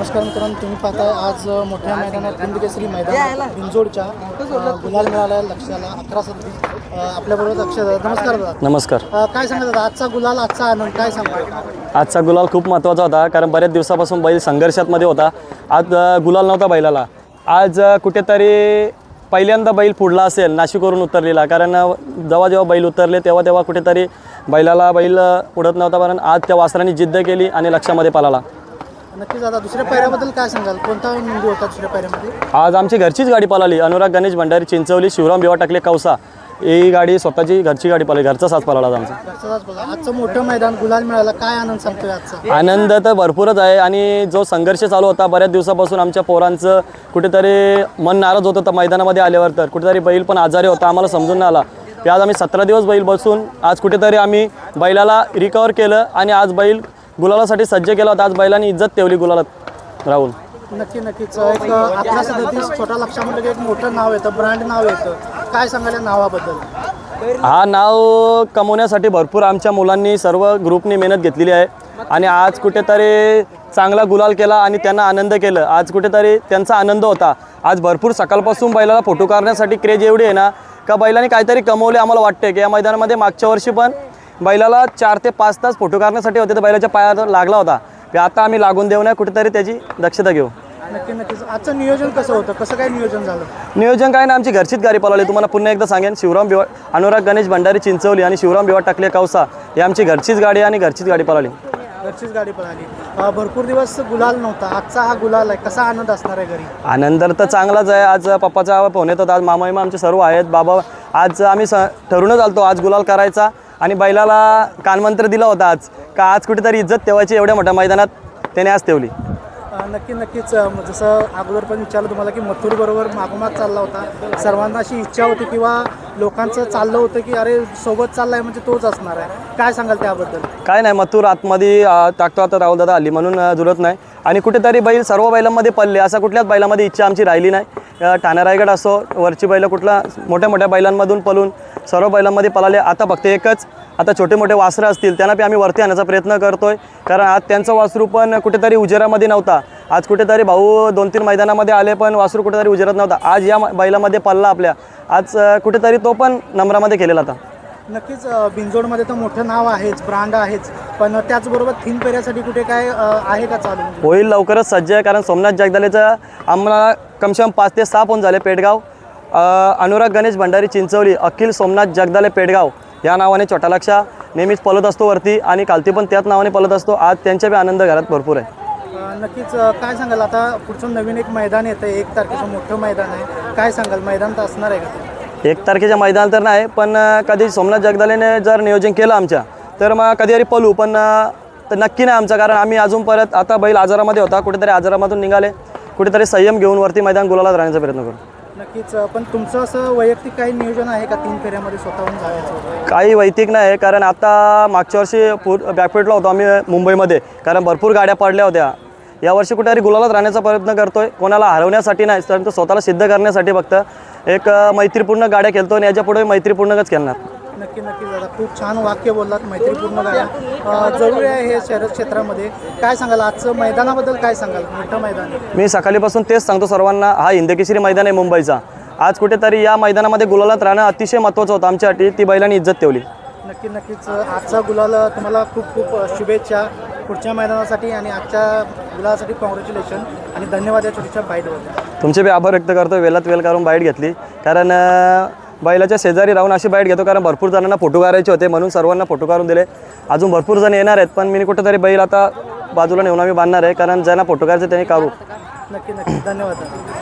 नमस्कार मित्रांनो तुम्ही पाहताय आज मोठ्या मैदानात हिंदकेसरी मैदान बिंजोडच्या अ, गुलाल मिळाला लक्षाला अकरा सत्तीस आपल्याबरोबर लक्ष नमस्कार दादा. नमस्कार. अ, काय सांगत दादा? आजचा गुलाल आजचा आनंद काय सांगतो आजचा गुलाल खूप महत्त्वाचा होता कारण बऱ्याच दिवसापासून बैल संघर्षातमध्ये होता. आज अ, गुलाल नव्हता बैलाला. आज अ, कुठेतरी पहिल्यांदा बैल पुढला असेल नाशिकवरून उतरलेला. कारण अ, जेव्हा जेव्हा बैल उतरले तेव्हा तेव्हा कुठेतरी बैलाला बैल अ, उडत नव्हता कारण आज त्या वासराने जिद्द केली आणि लक्षामध्ये पळाला. नक्कीच दादा दुसऱ्या पायऱ्याबद्दल काय सांगाल? कोणता नंदी होता दुसऱ्या पायऱ्यामध्ये? आज आमची घरचीच गाडी पळाली. अनुराग गणेश भंडारी चिंचवली शिवराम बिवा टाकले कौसा ही गाडी स्वतःची घरची गाडी पळाली. घरचा साथ पळाला आज आमचा. घरचाच आजचं मोठं मैदान गुलाल मिळाला. काय आनंद सांगतोय आजचा? आनंद तर भरपूरच आहे आणि जो संघर्ष चालू होता बऱ्याच दिवसापासून आमच्या पोरांचं कुठेतरी मन नाराज होत होतं मैदानामध्ये आल्यावर तर. कुठेतरी बैल पण आजारी होता. आम्हाला समजून नाही आला. ते आज आम्ही सतरा दिवस बैल बसून आज कुठेतरी आम्ही बैलाला रिकवर केलं आणि आज बैल गुलालासाठी सज्ज केला होता. आज बैलांनी इज्जत ठेवली गुलालात. राहून नक्की नक्कीच एक अकरा सदतीस छोटा लक्षामध्ये एक मोठं नाव येतं ब्रँड नाव येतं. काय सांगाल या नावाबद्दल? हा नाव कमवण्यासाठी भरपूर आमच्या मुलांनी सर्व ग्रुपनी मेहनत घेतलेली आहे. आणि आज कुठेतरी चांगला गुलाल केला आणि त्यांना आनंद केलं. आज कुठेतरी त्यांचा आनंद होता. आज भरपूर सकाळपासून बैलाला फोटो काढण्यासाठी क्रेज एवढी आहे ना का बैलांनी काहीतरी कमवले आम्हाला वाटते की या मैदानामध्ये मागच्या वर्षी पण बैलाला चार ते पाच तास फोटो काढण्यासाठी होते तर बैलाच्या पायावर लागला होता. ते आता आम्ही लागून देऊ नये कुठेतरी त्याची दक्षता घेऊ. नक्की नक्कीच आजचं नियोजन कसं होतं? कसं काय नियोजन झालं? नियोजन काय ना आमची घरचीच गाडी पळवली तुम्हाला पुन्हा एकदा सांगेन शिवराम बिवा अनुराग गणेश भंडारी चिंचवली आणि शिवराम बिवा टाकले कौसा ही आमची घरचीच गाडी आणि घरचीच गाडी पळवली घरचीच गाडी पळाली. भरपूर दिवस गुलाल नव्हता. आजचा हा गुलाल आहे. कसा आनंद असणार आहे घरी? आनंद तर चांगलाच आहे. आज पप्पाचा फोन येतात आज मामा मामा आमचे सर्व आहेत. बाबा आज आम्ही स ठरूनच आलतो. आज गुलाल करायचा. आणि बैलाला कानमंत्र दिला होता आज. का आज कुठेतरी इज्जत ठेवायची एवढ्या मोठ्या मैदानात त्याने आज ठेवली नक्की नक्कीच. जसं अगोदर पण विचारलं तुम्हाला की मथुर बरोबर मागोमाग चालला होता. सर्वांना अशी इच्छा होती किंवा लोकांचं चाललं होतं की अरे सोबत चाललाय म्हणजे तोच असणार आहे. काय सांगाल त्याबद्दल? काय नाही मथुर आतमध्ये टाकतो आता राहुल दादा आली म्हणून जुळत नाही. आणि कुठेतरी बैल सर्व बैलांमध्ये पडले असा कुठल्याच बैलामध्ये इच्छा आमची राहिली नाही. ठाणे रायगड असो वरची बैलं कुठला मोठ्या मोठ्या बैलांमधून पळून सर्व बैलांमध्ये पळाले. आता फक्त एकच. आता छोटे मोठे वासरं असतील त्यांना बी आम्ही वरती आणण्याचा प्रयत्न करतोय. कारण आज त्यांचं वासरू पण कुठेतरी उजेरामध्ये नव्हता. आज कुठेतरी भाऊ दोन तीन मैदानामध्ये आले पण वासरू कुठेतरी उजेरात नव्हता. आज या बैलामध्ये पडला आपल्या. आज कुठेतरी तो पण नंबरामध्ये केलेला होता नक्कीच बिंजोडमध्ये तर मोठं नाव आहेच ब्रांड आहेच. पण त्याचबरोबर थीम पेऱ्यासाठी कुठे काय आहे का चालू? होईल लवकरच सज्ज आहे कारण सोमनाथ जगदालेचं आम्हाला कमसे कम पाच ते सहा फोन झाले पेडगाव अ, अनुराग गणेश भंडारी चिंचवली अखिल सोमनाथ जगदाले पेडगाव या नावाने छोटा लक्षा नेहमीच पळत असतो वरती आणि कालती पण त्याच नावाने पळत असतो. आज त्यांच्या बी आनंद घरात भरपूर आहे. नक्कीच काय सांगाल? आता पुढचं नवीन एक मैदान येतं एक तारखेचं मोठं मैदान आहे. काय सांगाल? मैदान तर असणार आहे का? एक तारखेच्या मैदानात तर नाही पण कधी सोमनाथ जगदालेने जर नियोजन केलं आमच्या तर मग कधीतरी पळू पण तर नक्की नाही आमचं कारण आम्ही अजून परत आता बैल आजारामध्ये होता कुठेतरी आजारामधून निघाले. कुठेतरी संयम घेऊन वरती मैदान गुलाला राहण्याचा प्रयत्न करू. नक्कीच. पण तुमचं असं वैयक्तिक काही नियोजन आहे का तीन फेऱ्यामध्ये स्वतःहून जाण्याचं काही वैयक्तिक नाही कारण आता मागच्या वर्षी पूर बॅकफेटला होतो आम्ही मुंबईमध्ये. कारण भरपूर गाड्या पडल्या होत्या. यावर्षी कुठेतरी गुलालात राहण्याचा प्रयत्न करतोय. कोणाला हरवण्यासाठी नाही तर स्वतःला सिद्ध करण्यासाठी फक्त एक मैत्रीपूर्ण गाड्या खेळतो आणि याच्यापुढे मैत्रीपूर्णच खेळणार. नक्की नक्की दादा खूप छान वाक्य बोललात मैत्रीपूर्ण अं, जरुरी आहे हे शहर क्षेत्रामध्ये. काय सांगाल? आजचं मैदानाबद्दल काय सांगाल? मोठं मैदान. मी सकाळीपासून तेच सांगतो सर्वांना हा हिंदकेसरी मैदान आहे मुंबईचा. आज कुठेतरी या मैदानामध्ये गुलालात राहणं अतिशय महत्त्वाचं होतं. आमच्यासाठी ती बैलांनी इज्जत ठेवली. नक्की नक्कीच. आजचा गुलाल तुम्हाला खूप खूप शुभेच्छा पुढच्या मैदानासाठी आणि आजच्या गुलालासाठी कॉंग्रॅच्युलेशन आणि धन्यवाद या छोटीच्या बाईटवर तुमचे बी आभार व्यक्त करतो. वेलात वेल करून बाईट घेतली. कारण बैलाच्या शेजारी राहून अशी बाईट घेतो कारण भरपूर जणांना फोटो काढायचे होते म्हणून सर्वांना फोटो काढून दिले. अजून भरपूर जण येणार आहेत पण मी कुठेतरी बैल आता बाजूला नेऊन आम्ही बांधणार आहे कारण ज्यांना फोटो काढायचे त्यांनी काढू. नक्की नक्की. धन्यवाद.